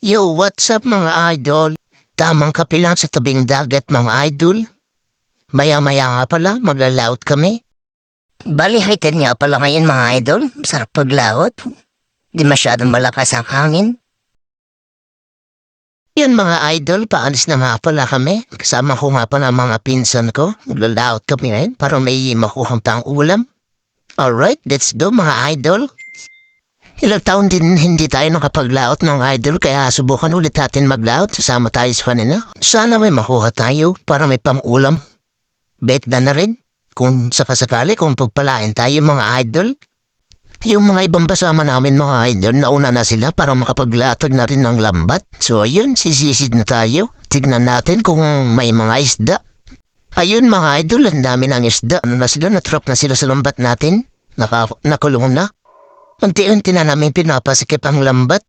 Yo, what's up mga idol? Tamang kape lang sa tabing dagat mga idol. Maya-maya nga pala, maglalaot kami. Bali, hitin nga pala ngayon mga idol. Sarap paglaot. Di masyadong malakas ang hangin. Yan mga idol, paalis na nga pala kami. Kasama ko nga pala mga pinsan ko. Maglalaot kami ngayon para may makuhang pang ulam. Alright, let's go mga idol. Ilang taon din hindi tayo nakapaglaot ng idol kaya subukan ulit natin maglaot sasama tayo sa kanila. Sana may makuha tayo para may pang-ulam. Bet na na rin kung sakasakali kung pagpalain tayo mga idol. Yung mga ibang kasama namin mga idol, nauna na sila para makapaglatag na rin ng lambat. So ayun, sisisid na tayo. Tignan natin kung may mga isda. Ayun mga idol, ang dami ng isda. Ano na sila, natrap na sila sa lambat natin. Naka, nakulong na. Unti-unti na namin pinapasikip ang lambat.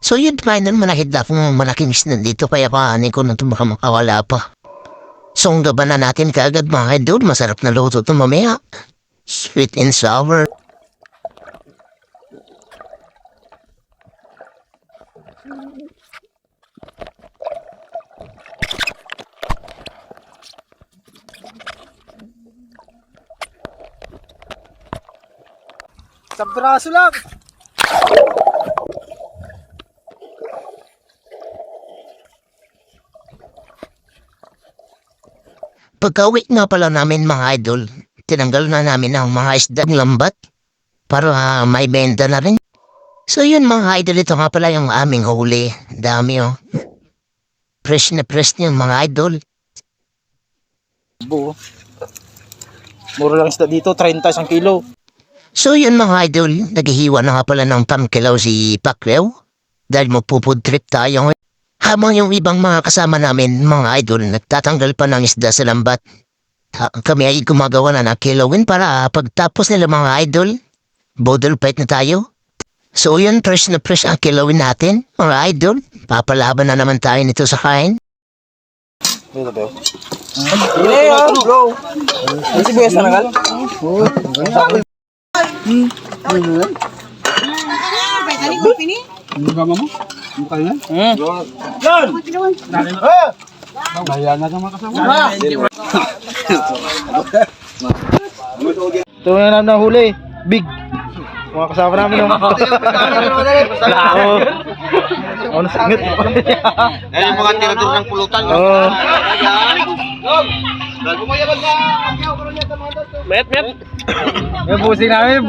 So yun, minor manakit na kung malaking isda dito kaya kaanin ko na ito baka makawala pa. So ang gaba na natin kaagad mga idol, masarap na luto ito mamaya. Sweet and sour. Sa braso lang. Pagka-uwi nga pala namin mga idol, tinanggal na namin ang mga isda ng lambat para may benta na rin. So yun mga idol, ito nga pala yung aming huli. Dami oh. Fresh na fresh yung mga idol. Buo. Mura lang isda dito, 30 isang kilo. So yun mga idol, naghihiwa na nga pala ng pamkilaw si Pacquiao dahil magpupud trip tayo ngayon. Habang yung ibang mga kasama namin, mga idol, nagtatanggal pa ng isda sa lambat. Ha, kami ay gumagawa na ng kilawin para ah, pagtapos nila mga idol, bodol fight na tayo. So yun, fresh na fresh ang kilawin natin, mga idol. Papalaban na naman tayo nito sa kain. Dito ba? Hindi ah, bro. May sibuyas na nagal? Ito na namin nahuli. Big. Mga kasama namin yung... Lao. Ano sangit? Eh, yung mga tira-tira ng pulutan. Oo. Met, met. Yung pusi namin,